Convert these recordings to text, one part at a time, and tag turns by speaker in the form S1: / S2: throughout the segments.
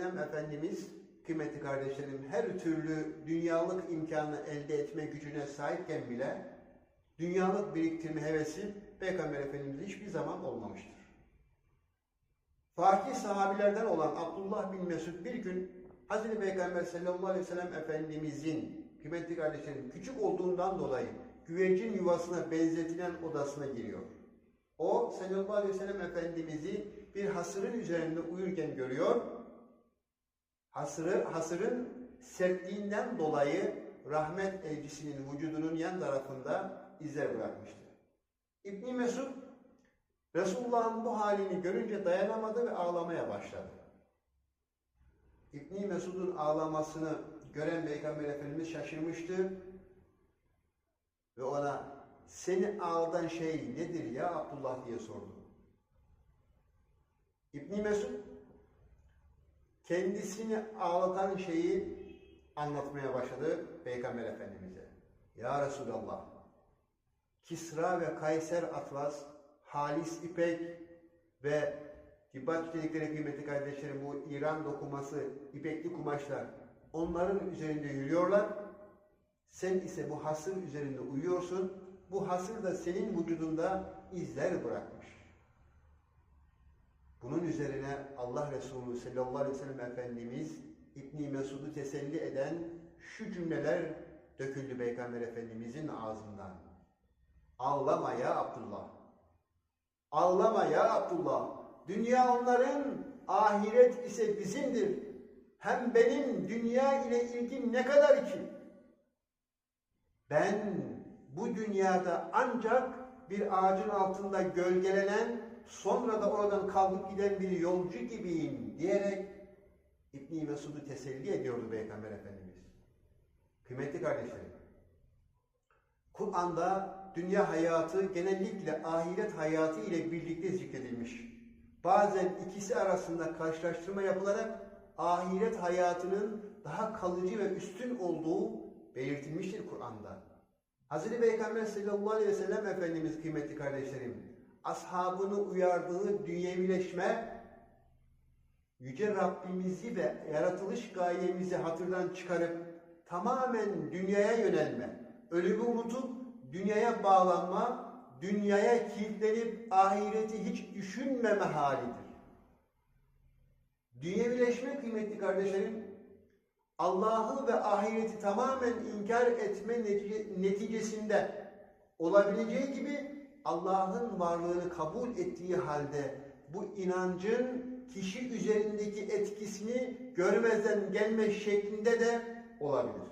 S1: Efendimiz, kıymetli kardeşlerim, her türlü dünyalık imkanı elde etme gücüne sahipken bile dünyalık biriktirme hevesi Peygamber Efendimiz'e hiçbir zaman olmamıştır. Fakih sahabilerden olan Abdullah bin Mesud bir gün Hazreti Peygamber sallallahu aleyhi ve sellem Efendimizin kıymetli kardeşlerim küçük olduğundan dolayı güvercin yuvasına benzetilen odasına giriyor. O sallallahu aleyhi ve sellem Efendimiz'i bir hasırın üzerinde uyurken görüyor. Hasırı, hasırın sertliğinden dolayı rahmet elçisinin vücudunun yan tarafında izler bırakmıştı. İbni Mesud Resulullah'ın bu halini görünce dayanamadı ve ağlamaya başladı. İbni Mesud'un ağlamasını gören Peygamber Efendimiz şaşırmıştı ve ona seni ağlatan şey nedir ya Abdullah diye sordu. İbni Mesud kendisini ağlatan şeyi anlatmaya başladı Peygamber Efendimiz'e. Ya Resulallah, Kisra ve Kayser Atlas, Halis İpek ve Dibaç dedikleri kıymetli kardeşlerim bu İran dokuması, ipekli kumaşlar onların üzerinde yürüyorlar. Sen ise bu hasır üzerinde uyuyorsun. Bu hasır da senin vücudunda izler bırakmış. Bunun üzerine Allah Resulü sallallahu aleyhi ve sellem Efendimiz İbni Mesud'u teselli eden şu cümleler döküldü Peygamber Efendimizin ağzından. Ağlama ya Abdullah. Ağlama ya Abdullah. Dünya onların, ahiret ise bizimdir. Hem benim dünya ile ilgim ne kadar ki? Ben bu dünyada ancak bir ağacın altında gölgelenen, sonra da oradan kalkıp giden bir yolcu gibiyim diyerek İbn Mesud'u teselli ediyordu Peygamber Efendimiz. Kıymetli kardeşlerim, Kur'an'da dünya hayatı genellikle ahiret hayatı ile birlikte zikredilmiş. Bazen ikisi arasında karşılaştırma yapılarak ahiret hayatının daha kalıcı ve üstün olduğu belirtilmiştir Kur'an'da. Hazreti Peygamber sallallahu aleyhi ve sellem Efendimiz kıymetli kardeşlerim, ashabını uyardığı dünyevileşme, Yüce Rabbimizi ve yaratılış gayemizi hatırdan çıkarıp tamamen dünyaya yönelme, ölümü unutup dünyaya bağlanma, dünyaya kilitlenip ahireti hiç düşünmeme halidir. Dünyevileşme kıymetli kardeşlerim, Allah'ı ve ahireti tamamen inkar etme neticesinde olabileceği gibi Allah'ın varlığını kabul ettiği halde bu inancın kişi üzerindeki etkisini görmezden gelme şeklinde de olabilir.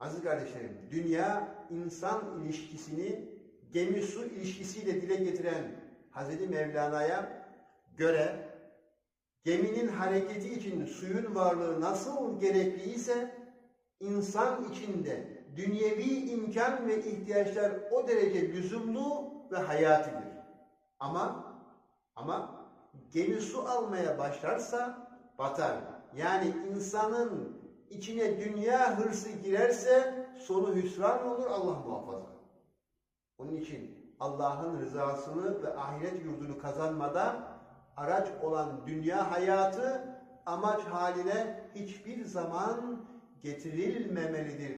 S1: Aziz kardeşlerim, dünya insan ilişkisini gemi su ilişkisiyle dile getiren Hazreti Mevlana'ya göre geminin hareketi için suyun varlığı nasıl gerekliyse insan içinde dünyevi imkan ve ihtiyaçlar o derece lüzumlu ve hayatidir. Ama ama gemi su almaya başlarsa batar. Yani insanın içine dünya hırsı girerse sonu hüsran olur Allah muhafaza. Onun için Allah'ın rızasını ve ahiret yurdunu kazanmada araç olan dünya hayatı amaç haline hiçbir zaman getirilmemelidir.